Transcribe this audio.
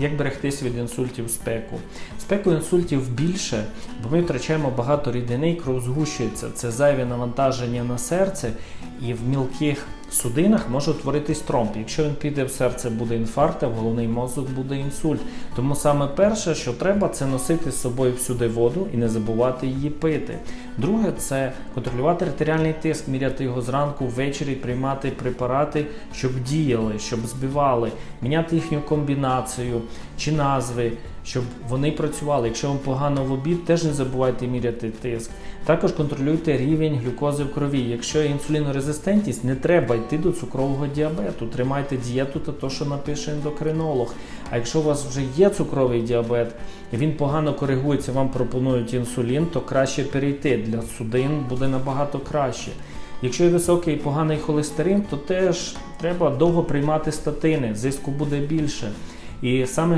Як берегтись від інсультів спеку? Спеку інсультів більше, бо ми втрачаємо багато рідини кров згущується. Це зайве навантаження на серце, і в мілких судинах може утворитись тромб. Якщо він піде в серце, буде інфаркт, а в головний мозок буде інсульт. Тому саме перше, що треба, це носити з собою всюди воду і не забувати її пити. Друге, це контролювати артеріальний тиск, міряти його зранку, ввечері, приймати препарати, щоб діяли, щоб збивали, міняти їхню комбінацію чи назви, щоб вони працювали. Якщо вам погано в обід, теж не забувайте міряти тиск. Також контролюйте рівень глюкози в крові. Якщо інсулінорезистентність, не треба йти до цукрового діабету. Тримайте дієту та то, що напише ендокринолог. А якщо у вас вже є цукровий діабет і він погано коригується, вам пропонують інсулін, то краще перейти. Для судин буде набагато краще. Якщо є високий і поганий холестерин, то теж треба довго приймати статини, зиску буде більше. І саме